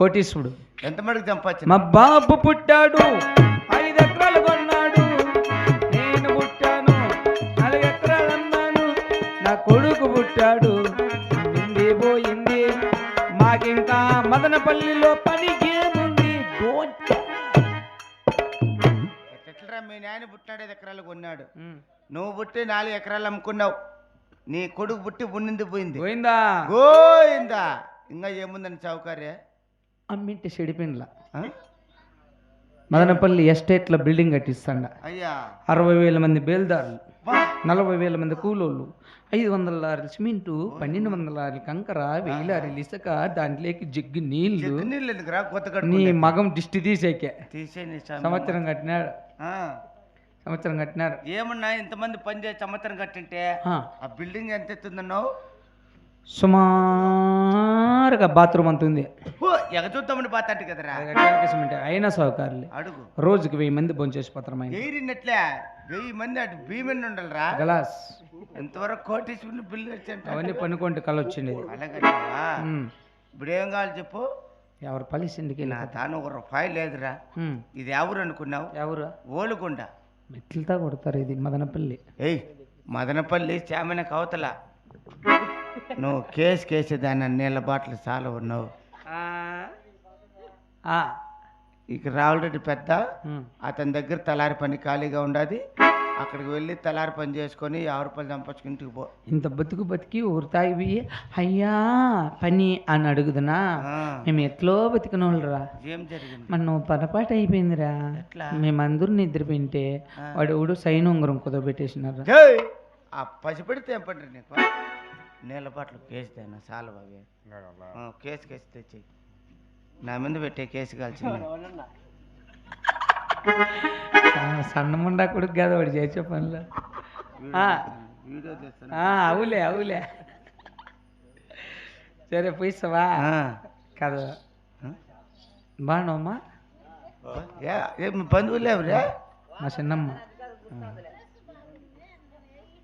కోటీశ్వరుడు. ఎంత మటుకు సంపాదించిన మా బాబు పుట్టాడు ఐదు ఎకరాలు కొన్నాడు. నేను పుట్టాను నాలుగు ఎకరాలు అన్నాను. నా కొడుకు పుట్టాడు పోయింది. మాకింకా మదనపల్లిలో పని ఏముంది? Don't- ఎట్లరా మీ నాయన పుట్టినాడు ఐదు ఎకరాలు కొన్నాడు. నువ్వు పుట్టి నాలుగు ఎకరాలు అమ్ముకున్నావు. నీ కొడుకు పుట్టి ఉన్నింది పోయింది. పోయిందా? గోయిందా ఇంకా ఏముందని చౌకర్య అమ్మింటి చెడిపోయినలా మదనపల్లి ఎస్టేట్లో బిల్డింగ్ కట్టిస్తాండ. అయ్యా. అరవై వేల మంది బేల్దారులు నలభై వేల మంది కూలోళ్ళు ఐదు వందల లారీలు సిమెంటు పన్నెండు వందల లారీలు కంకర వెయ్యి లారీలు ఇసుక దాంట్లోకి జగ్గు నీళ్ళు. నీ మగం దిష్టి తీసేకే. సంవత్సరం కట్టినాడు. సంవత్సరం కట్టినారు ఏమన్నా ఇంతమంది పని చేసి సంవత్సరం కట్టింటే ఆ, బిల్డింగ్ ఎంత ఎత్తుందన్నావు? సుమారుగా బాత్రూమ్ అంత ఉంది. ఎగచూద్దామని పాతంట కదరా. అది కట్టడానికి సిమెంట్ అయినా సౌకర్యాలు. అడుగు. రోజుకి వెయ్యి మంది భోంచేసిపోతారు ఆయన ఎయిరినట్లే వెయ్యి మంది అటు భీమన్ ఉండాలిరా? గలాస్. ఎంతవరకు కోటేశ్వరుని బిల్లు వచ్చంట అవన్నీ పనుకుంటే కళ వచ్చింది ఇప్పుడు ఏం కావాలి చెప్పు? ఎవరు పలిసిండికి నా తాను ఒక రూపాయి లేదురా. ఇది ఎవరు అనుకున్నావు? ఎవరు? ఓలుకొండ మెట్లతో కొడతారు ఇది మదనపల్లి. ఏయ్ మదనపల్లి చామన కవతల. నువ్వు కేసు కేసు దాన్ని నీళ్ళ బాటలు చాలా ఉన్నావు. ఆ, ఇక రావులరెడ్డి పెద్ద. అతని దగ్గర తలారి పని ఖాళీగా ఉండదు. అక్కడికి వెళ్ళి తలారి పని చేసుకొని యాభై రూపాయలు ఇంటికి పో. ఇంత బతుకు బతికి ఊరు తాగి అయ్యా పని అని అడుగుదునా? మేము ఎట్లో బతికిన వాళ్ళరా. ఏం జరిగింది? మన పొరపాటు అయిపోయిందిరా? మేమందరూ నిద్రపోయింటే వాడు ఎవడు సైన్ ఉంగరం కుదబెట్టేసినారా ఏయ్! ఆ పసిపెడితే ఏం పండ్రి నీకు? నీళ్ళ బాటలు కేసు తేనా చాలా బాగా కేసు కేసు తెచ్చి నా మీద పెట్టే కేసు కాల్చింది. సన్న ముండా కొడుకు కదా వాడు చేసే పనులు. ఆ, వీడియో చేస్తాను. ఆ, అవులే అవులే. సరే పోయిస్తావా? కాదు. బాగున్నావమ్మా? ఏ ఏ, మీ బంధువులు ఎవరే? మా చిన్నమ్మ.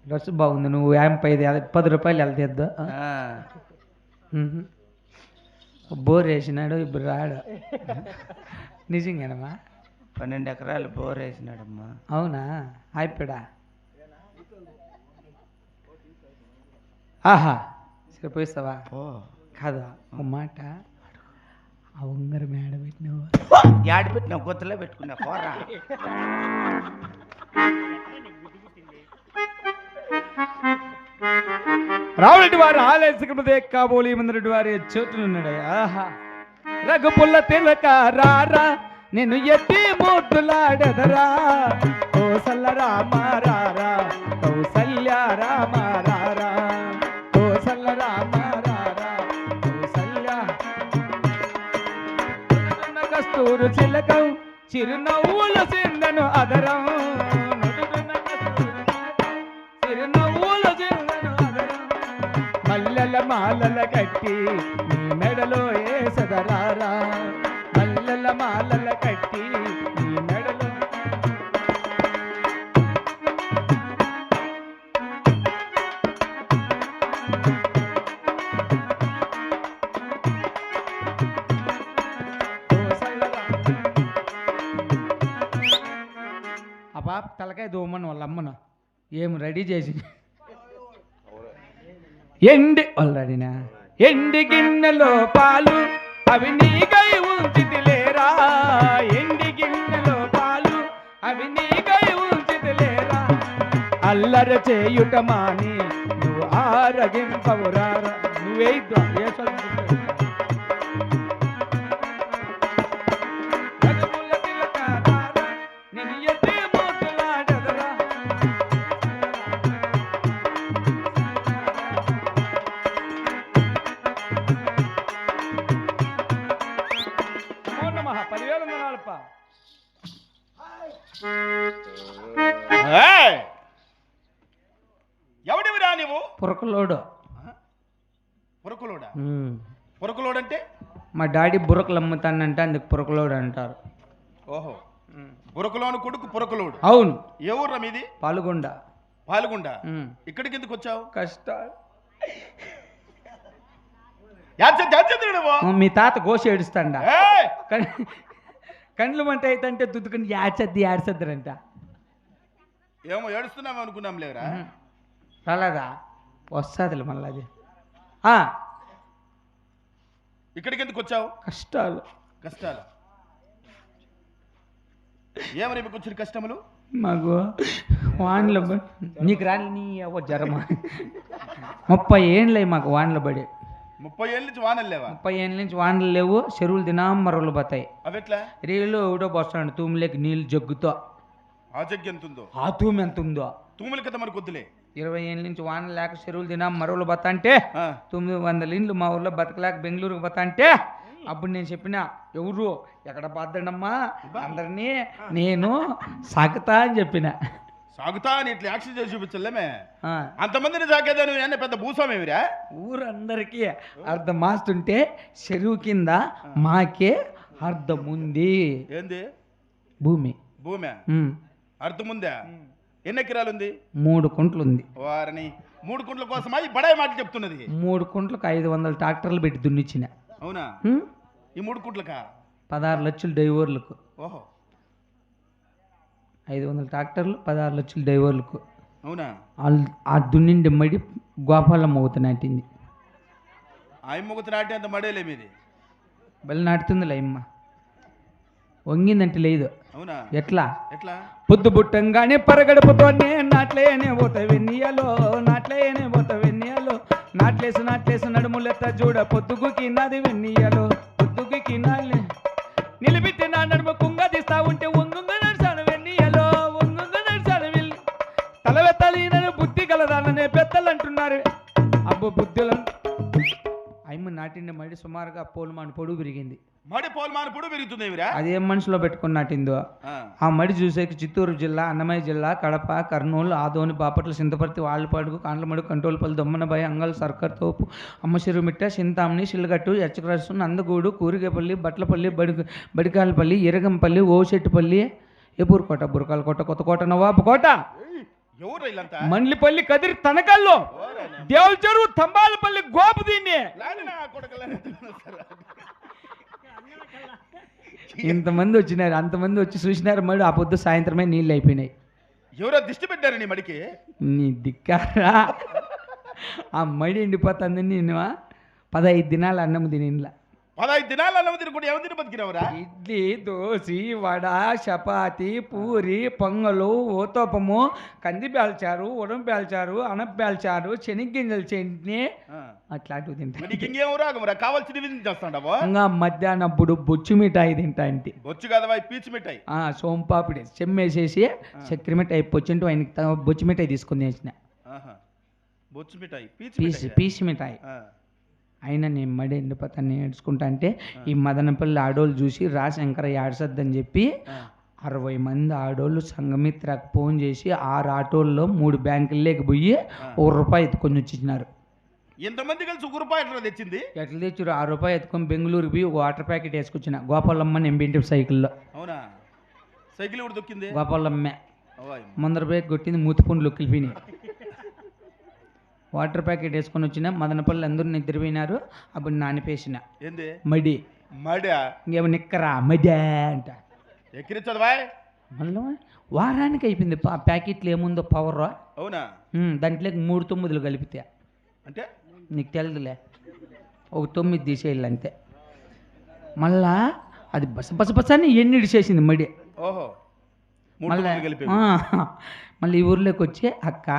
డ్రెస్ బాగుంది. నువ్వు యాంపై పది రూపాయలు వెళ్తేద్దా ఆ, బోర్ వేసినాడు ఇప్పుడు రాడు. నిజంగానమ్మా? పన్నెండు ఎకరాలు బోర్ వేసినాడమ్మా. అవునా? అయిపోయా ఆహా! సరే పోయిస్తావా? ఓ కాదు ఒక మాట. ఆ ఉంగరం మేడ పెట్టినావు? యాడి పెట్టినా కొత్తలో పెట్టుకున్నా పోరా. రావులటి వారు ఆలయసుకున్నదే కాబోలి ముందరటి వారి చోటునున్నాడు ఆహా. రఘుపుల్ల తిలక రారా నేను ఎత్తి మూర్తులాడదరా కోసల్ల రామ రారా కౌసల్య రామ రారా. కోసల్ల రామ రారా కౌసల్య. కస్తూరు చిలకం చిరునవ్వుల సిందను అదరం. చిరునవ్వు మల్లెల మాలల కట్టి నీ మెడలో సదరారా? మల్లెల మాలల కట్టి నీ మెడలో ఆ పాప తలకాయ దోమని వాళ్ళ అమ్మను ఏం రెడీ చేసి ఎండి వాళ్ళు ఎండి గిన్నెలో పాలు అవి నీకై ఉంచితిలేరా ఎండి గిన్నెలో పాలు అవి నీకై ఉంచితిలేరా అల్లర చేయుట మాని నువ్వు ఆరగింపవురారా? నువ్వే ఏ వందనాలప్ప. ఎవడివిరా నీవు? పురకలోడు. పురకులోడా? ఉమ్. పురకులోడంటే? మా డాడీ బురకలు అమ్ముతానంటే అందుకు పురకలోడు అంటారు. ఓహో. పురకలోను కొడుకు పురకలోడు. అవును. ఏ ఊర్రా మీది? పాల్గొండ. పాల్గొండ. ఇక్కడికి ఎందుకు వచ్చావు? కష్టాలు. మీ తాత గోష ఏడుస్తాండా. కండ్లు మంట అయితే దుద్దుకుని యాడ్సద్ది యాడ్సద్దరంట ఏమో ఏడుస్తున్నాము అనుకున్నాం లేరా? రాలేదా? వస్తుందిలే మళ్ళీ అది. ఇక్కడికి ఎందుకు వచ్చావు? కష్టాలు. కష్టాలు. ఏమని మీకు వచ్చిన కష్టములు? మాకు వాన్ల నీకు రాని నీ అవ్వ జ్వరమా? ముప్పై ఏండ్లే మాకు వాన్ల బడి ముప్పై ఏళ్ళ నుంచి వానలు లేవా? ముప్పై ఏళ్ళ నుంచి వానలు లేవు చెరువులు దినం మరవలు పోతాయి అవి ఎట్లా రీలు ఒకటో బస్తాడు తూములేకి నీళ్ళు జగ్గుతో. ఆ జగ్గి ఎంత ఉందో ఆ తూము ఎంత ఉందో తూముల కథ మనకు వద్దులే ఇరవై ఏళ్ళ నుంచి వానలు లేక చెరువులు దినం మరవలు పోతా అంటే తొమ్మిది వందల ఇండ్లు మా ఊర్లో బతకలేక బెంగళూరుకి పోతా అంటే అప్పుడు నేను చెప్పిన ఎవరు? ఎక్కడ పోతాడమ్మా అందరినీ నేను సాకుతా అని చెప్పిన. సాగుతా అని ఇట్లా యాక్షన్ చేసి చూపించలేమే. అంతమందిని సాగేదా నువ్వు? ఏమన్నా పెద్ద భూస్వామివిరా ఊరందరికీ అర్ధం మాస్తుంటే చెరువు కింద మాకే అర్ధం ఉంది ఏంది? భూమి. భూమి? అర్థముందా? ఎన్ని ఎకరాలు ఉంది మూడు కుంట్లు ఉంది వారిని మూడు కుంట్ల కోసమా? ఈ బడాయి మాట చెప్తున్నది. మూడు కుంట్లకు ఐదు వందల ట్రాక్టర్లు పెట్టి దున్నిచ్చిన. అవునా? ఈ మూడు కుంట్లకా? పదహారు లక్షలు డ్రైవర్లకు. ఓహో. ఐదు వందల ట్రాక్టర్లు పదహారు లక్షలు డ్రైవర్లకు. అవునా? వాళ్ళు ఆ దున్నిండి మడి గోపాలమ్మ అవుతు నాటింది. ఆ ముగ్గురు నాటి అంత మడేలే మీది? బలి నాటుతుంది లైమ్మ వంగిందంటే లేదు. అవునా? ఎట్లా? ఎట్లా? పొద్దు బుట్టంగానే పరగడుపుతోనే నాట్లేనే పోత వెన్నీయలో నాట్లేనే పోత వెన్నీయలో. నాట్లేసి నాట్లేసి నడుములెత్త చూడ పొద్దుగుకి నాది వెన్నీయలో. పొద్దుగుకి నాలే నిలిపితే నా నడుము కుంగ తీస్తా ఉంటే పెద్దలు అంటున్నారు అబ్బో బుద్ధులు. అయ్యమ్మ నాటిండే మడి సుమారుగా పోలుమాను పొడుగు పెరిగింది మడి పోల్మాన పొడు పెరుగుతుంది అదేం మనసులో పెట్టుకుని నాటిందో. ఆ, మడి చూసేకి చిత్తూరు జిల్లా అన్నమయ్య జిల్లా కడప కర్నూలు ఆదోని బాపట్ల సింతపర్తి వాళ్ళపాడుగు కాండ్లమడు కంట్రోల్పల్లి దొమ్మనబాయి అంగల్ సర్కర్ తోపు అమ్మసిరుమిట్ట చింతామణి శిల్గట్టు ఎచ్చకరసు నందగూడు కూరిగేపల్లి బట్లపల్లి బడి బడికాలపల్లి ఇరగంపల్లి ఓశెట్టుపల్లి ఎపూరుకోట బురకాలకోట కొత్తకోట నవాబుకోట. మండ్లిపల్లి కదిరి తనకల్లో. దేవుల చెరువు తంబాలపల్లి గోపు దీన్ని. ఇంతమంది వచ్చినారు అంతమంది వచ్చి చూసినారు మరి ఆ పొద్దు సాయంత్రమే నీళ్ళు అయిపోయినాయి. ఎవరో దిష్టి పెట్టారు నీ మడికి? నీ దిక్కారా ఆ మడి ఎండిపోతుంది నేను పదహైదు దినాలు అన్నం తినిలా పదహైదు దినాలు అన్నం తినకుండా ఏమో తిని బతికినవరా? ఇడ్లీ దోశ వడ చపాతి పూరి పొంగలు ఓతోపము కంది పేల్చారు ఉడం పేల్చారు అనప పేల్చారు శనగ్గింజల చట్నీ. అట్లాంటివి తింటా. నీకు ఇంకేం రాగమరా కావాల్సినవి చేస్తాండవో? ఇంకా మధ్యాహ్నప్పుడు బొచ్చు మిఠాయి తింటా అంటే బొచ్చు కదవా ఈ పీచు మిఠాయి. సోంపాపిడి చెమ్మేసేసి చక్కెర మిఠాయి పొచ్చింటూ ఆయనకి బొచ్చు మిఠాయి తీసుకుని వేసిన ఆహా. బొచ్చు మిఠాయి పీచు పీసి మిఠాయి? పీసి మిఠాయి ఆ. అయినా నేను మడి ఎండిపోతాను నేర్చుకుంటా అంటే ఈ మదనపల్లి ఆడోళ్ళు చూసి రా శంకర ఏడ్సద్దని చెప్పి. అరవై మంది ఆడోళ్ళు సంఘమిత్రకు ఫోన్ చేసి ఆరు ఆటోల్లో మూడు బ్యాంకుల్లోకి పోయి ఒక రూపాయి ఎత్తుకొని వచ్చినారు ఎంతమంది కలిసి ఒక రూపాయి ఎట్లా తెచ్చింది? ఎట్లా తెచ్చారు? ఆ రూపాయి ఎత్తుకొని బెంగళూరు పోయి ఒక వాటర్ ప్యాకెట్ వేసుకొచ్చిన గోపాలమ్మ ఎంబింటి సైకిల్లో. అవునా? సైకిల్ కూడా దొక్కింది? గోపాలమ్మే. ముందర బ్రేక్ కొట్టింది మూతిపండ్లు కిలిపినాయి వాటర్ ప్యాకెట్ వేసుకొని వచ్చిన మదనపల్లి అందరూ నిద్రపోయినారు అప్పుడు నానిపేసిన ఏంది? మడి. మడా ఇంకేమో నిక్కరా మడే అంట. ఎక్కిరించదువా మళ్ళీ వారానికి అయిపోయింది పా ప్యాకెట్లు ఏముందో పవర్ అవునా? దాంట్లోకి మూడు తొమ్మిదిలు కలిపితే. అంటే? నీకు తెలియదులే ఒక తొమ్మిది తీసేయాలి అంతే. మళ్ళా అది బస బస బస అని ఎన్ని ఇడిచేసింది మడి. ఓహో. మళ్ళీ మళ్ళీ ఈ ఊర్లోకి వచ్చి అక్క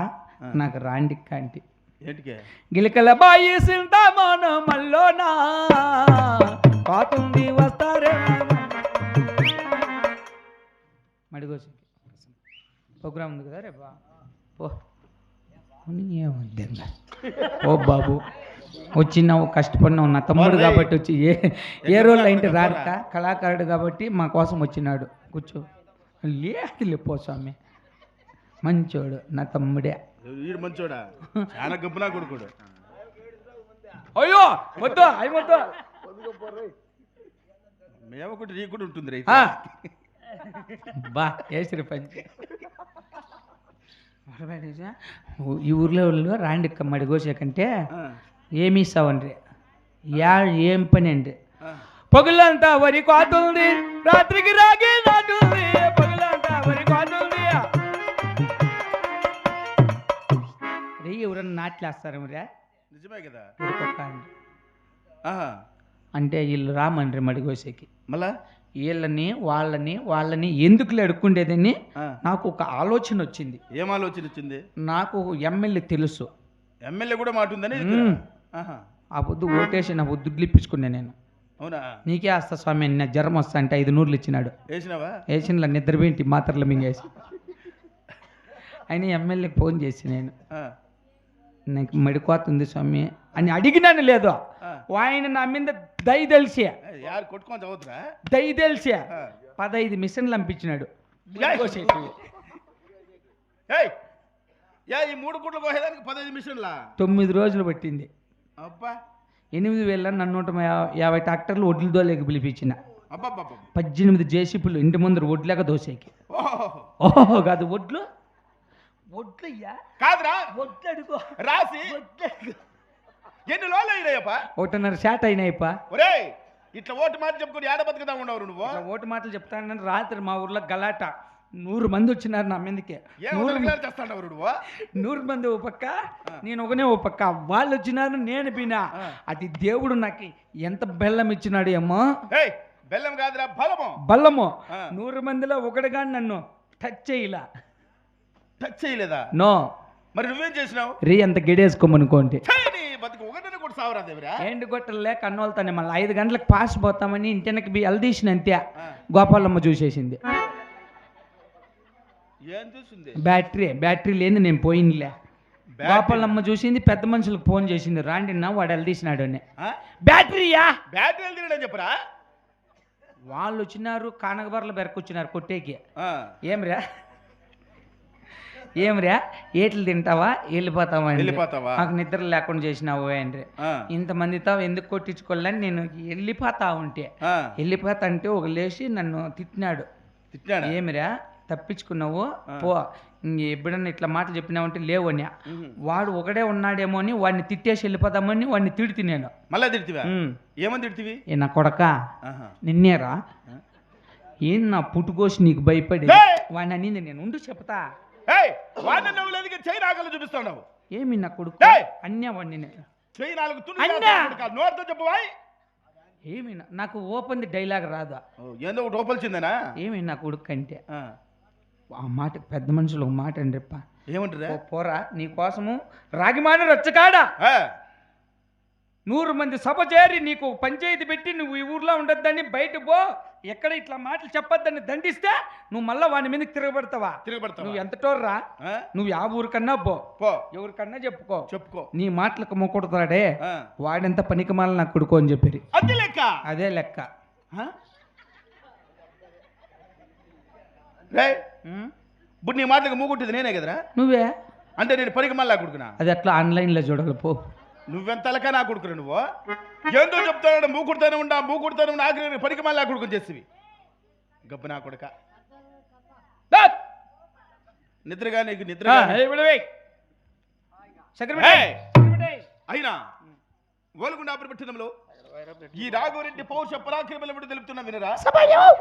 నాకు రాండిక్క అంటే గిలకల బాయి సింతామాను మల్లోనా? పాతుంది వస్తారే? మడిగోసి. ప్రోగ్రామ్ ఉంది కదా రేపా. ఓ బాబు వచ్చినావు కష్టపడినావు నా తమ్ముడు. కాబట్టి వచ్చి ఏ ఏ రోజు అయితే రాక కళాకారుడు కాబట్టి మా కోసం వచ్చినాడు. కూర్చో. లేదు పో స్వామి. మంచోడు నా తమ్ముడే. వీడు మంచోడా? చాలా గబ్బునా కొడుకుడు. అయ్యో మేము ఒకటి నీకు కూడా ఉంటుంది రే. బా పంచి. ఈ ఊర్లో వాళ్ళు రాండి మడి కోసేకంటే ఏమి ఇస్తావండ్రి? యా ఏం పని అండి. పగులంతా వరి కోతుంది రాత్రికి రాగి నాటుంది రే ఎవరన్నా నాట్లేస్తారు నిజమే కదా. అండి. ఆహా. అంటే వీళ్ళు రామండ్రి మడి కోసేకి మళ్ళా? వీళ్ళని వాళ్ళని వాళ్ళని ఎందుకు అడుక్కుండేదని ఆ. నాకు ఒక ఆలోచన వచ్చింది. ఏం ఆలోచన వచ్చింది? నాకు ఎమ్మెల్యే తెలుసు. ఎమ్మెల్యే కూడా మాట ఉందని దగ్గర? మ్మ్. ఆహా. ఆ పొద్దు ఓటేసి నా పొద్దుట్లు ఇప్పించుకున్నా నేను. అవునా? నీకే వస్తా స్వామి నా జ్వరం వస్తా అంటే ఐదు నూర్లు ఇచ్చినాడు. వేసినావా? వేసిన నిద్రపోయింటి మాత్రలు మింగేసి. ఆయన ఎమ్మెల్యేకి ఫోన్ చేసి నేను. ఆ, నాకు మడికోతుంది స్వామి అని అడిగినాను లేదు. ఆయన నా మీద దయ తెలిసి. దయ తెలిసి. పదహైదు మిషన్లు పంపించినాడు ఈ మూడు గుడ్లు కోసేదానికి పదహైదు మిషన్లా? తొమ్మిది రోజులు పట్టింది. అబ్బా! ఎనిమిది వేల నన్ను నూట యాభై ట్రాక్టర్లు ఒడ్లు దోలేకి పిలిపించిన. పద్దెనిమిది జేసీపులు ఇంటి ముందర ఒడ్లేక దోసేకి. ఓహో! ఓహో కాదు ఒడ్లు కాదురా. రాసి. ఎన్ని లోన్లు అయినాయప్ప? ఒకటిన్నర షాట్ ఇట్లా ఓటు మాట చెప్పుకొని ఏడ బతుకుతా ఉండవు నువ్వు? ఇట్లా ఓటు మాటలు చెప్తానని రాత్రి మా ఊర్లో గలాట. నూరు మంది వచ్చినారు నా మీదకి. నూరు మంది ఓ పక్క నేను ఒకనే ఓ పక్క. వాళ్ళు వచ్చినారు నేను పినా ఆ. అది దేవుడు నాకు ఎంత బెల్లం ఇచ్చినాడు ఏమో? ఏయ్ బెల్లం కాదురా బలము. బల్లము ఆ. నూరు మందిలో ఒకటిగా నన్ను టచ్ చేయలా. టచ్ చేయలేదా? నో. మరి నువ్వేం చేసినావు? రీ అంత గిడేసుకోమనుకోండి. ఏంటి కొట్టలే కన్నోళ్తానే మళ్ళీ ఐదు గంటలకు పాస్ పోతామని ఇంటికి బి అలదీసిన అంతే. గోపాలమ్మ చూసేసింది. ఏం బ్యాటరీ బ్యాటరీ లేని నేను పోయినలే బ్యాటరీ? గోపాలమ్మ చూసింది పెద్ద మనుషులకు ఫోన్ చేసింది. రాండి నా వాడు అలదీసినాడు అని? బ్యాటరీయా? బ్యాటరీ చెప్పరా? వాళ్ళు వచ్చినారు కానకబర్ల బెరకొచ్చినారు కొట్టేకి. ఆ. ఏమ్రా ఏమ్రా? ఏట్లు తింటావా? వెళ్ళిపోతావా. వెళ్ళిపోతావా? నాకు నిద్ర లేకుండా చేసినావు అంటే. ఇంతమందితో ఎందుకు కొట్టించుకోవాలని నేను వెళ్ళిపోతా ఉంటే. వెళ్ళిపోతా అంటే ఒక లేచి నన్ను తిట్టినాడు. తిట్టినాడా? ఏమిరా? తప్పించుకున్నావు? పో. ఎప్పుడన్నా ఇట్లా మాటలు చెప్పినావంటే లేవని. వాడు ఒకడే ఉన్నాడేమో అని వాడిని తిట్టేసి వెళ్ళిపోదామని వాడిని తిడితే నేను. మళ్ళా తిడితివా. ఏమని తిడితివి? ఏ నా కొడక. నిన్నేరా. ఏం నా పుట్టుకోసి నీకు భయపడి! వాడిని అనింది నేను. ఉండు చెప్తా. వాడిని నువ్వు లేదు చేయి నాగలు చూపిస్తున్నావు. ఏమి నా కొడుకు! అన్యా వాడిని చేయి నాలుగు అన్నా! నోటితో చెప్పువాయ్ ఏమి నా- నాకు ఓపెన్ డైలాగ్ రాదు? ఏందో ఒకటి ఓపల్చిందేనా ఏమి నా కొడుకు అంటే? ఆ. మాట పెద్ద మనుషులు ఒక మాట అండి రేప్ప ఏమంటారా పోరా నీ కోసము రాగిమాన రచ్చకాడా. నూరు మంది సభ చేరి నీకు పంచాయతీ పెట్టి నువ్వు ఈ ఊర్లో ఉండొద్దని బయట పో. ఎక్కడ ఇట్లా మాటలు చెప్పొద్దని దండిస్తే నువ్వు మళ్ళా వాని మీదకి తిరగబడతావా? తిరగబడతావా? నువ్వు ఎంత టోర్రా? నువ్వు ఆ ఊరికన్నా పో. పో. ఎవరికన్నా చెప్పుకో. చెప్పుకో. నీ మాటలకు మొక్కుడుతాడే. వాడెంత పనికిమాల నాకు కొడుకో అని చెప్పారు. అది లెక్క? అదే లెక్క? ఇప్పుడు నీ మాటలకు మూగుంటుంది నేనే కదరా? నువ్వే? అంటే నేను పనికి మళ్ళా కొడుకునా? అది అట్లా ఆన్లైన్లో చూడాలి పో. నువ్వెంతలకా నా కొడుకురా నువ్వు? ఏందో చెప్తాడు మూకుడుతానే ఉండా మూకుడుతానే ఉండా ఆఖరి పనికి మళ్ళా కొడుకుని చేసివి. గబ్బు నా కొడుక. నిద్రగా నీకు నిద్ర అయినా ఓలుగుండ పట్టణంలో ఈ రాఘవరెడ్డి పౌరుష పరాక్రమలు తెలుపుతున్నా వినరా? ఏయ్!